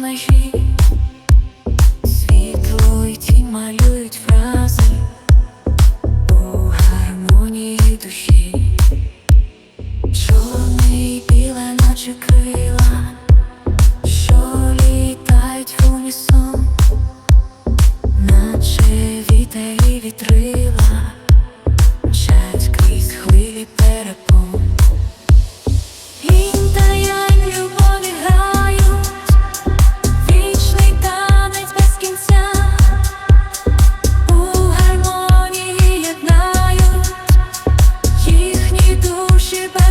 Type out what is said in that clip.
межі світло і ті малюють фрази у гармонії душі, чорне і біле, наче крила je sais pas.